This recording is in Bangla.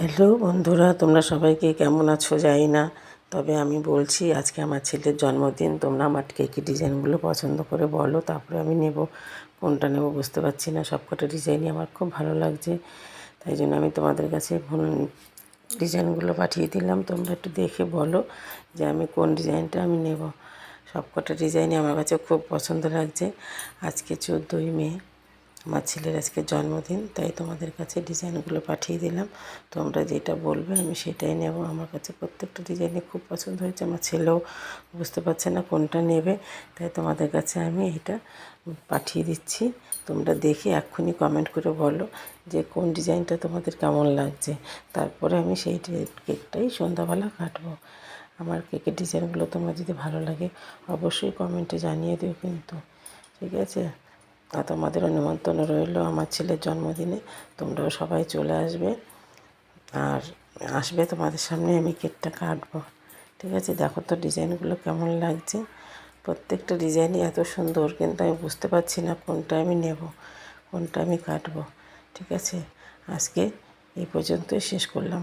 হ্যালো বন্ধুরা, তোমরা সবাইকে কেমন আছো? জানি না, তবে আমি বলছি, আজকে আমার ছেলের জন্মদিন, তোমরা আমার কেকের ডিজাইনগুলো পছন্দ করে বলো, তারপরে আমি নেব। কোনটা নেব বুঝতে পারছি না, সবকটা ডিজাইনই আমার খুব ভালো লাগছে, তাই জন্য আমি তোমাদের কাছে ডিজাইনগুলো পাঠিয়ে দিলাম, তোমরা একটু দেখে বলো যে আমি কোন ডিজাইনটা আমি নেব। সবকটা ডিজাইনই আমার কাছে খুব পছন্দ লাগছে। আজকে চোদ্দোই মে আমার ছেলের আজকে জন্মদিন, তাই তোমাদের কাছে ডিজাইনগুলো পাঠিয়ে দিলাম। তোমরা যেটা বলবে আমি সেটাই নেব। আমার কাছে প্রত্যেকটা ডিজাইনে খুব পছন্দ হয়েছে। আমার ছেলেও বুঝতে পারছে না কোনটা নেবে, তাই তোমাদের কাছে আমি এটা পাঠিয়ে দিচ্ছি। তোমরা দেখে এক্ষুনি কমেন্ট করে বলো যে কোন ডিজাইনটা তোমাদের কেমন লাগছে। তারপরে আমি সেই কেকটাই সন্ধ্যাবেলা কাটবো। আমার কেকের ডিজাইনগুলো তোমার যদি ভালো লাগে, অবশ্যই কমেন্টে জানিয়ে দিও কিন্তু। ঠিক আছে? আর তোমাদেরও নিমন্ত্রণ রইল আমার ছেলের জন্মদিনে। তোমরাও সবাই চলে আসবে। আর আসবে তোমাদের সামনে আমি কেকটা কাটবো। ঠিক আছে? দেখো তো ডিজাইনগুলো কেমন লাগছে। প্রত্যেকটা ডিজাইনই এত সুন্দর, কিন্তু আমি বুঝতে পারছি না কোনটা আমি নেব, কোনটা আমি কাটবো। ঠিক আছে? আজকে এই পর্যন্তই শেষ করলাম।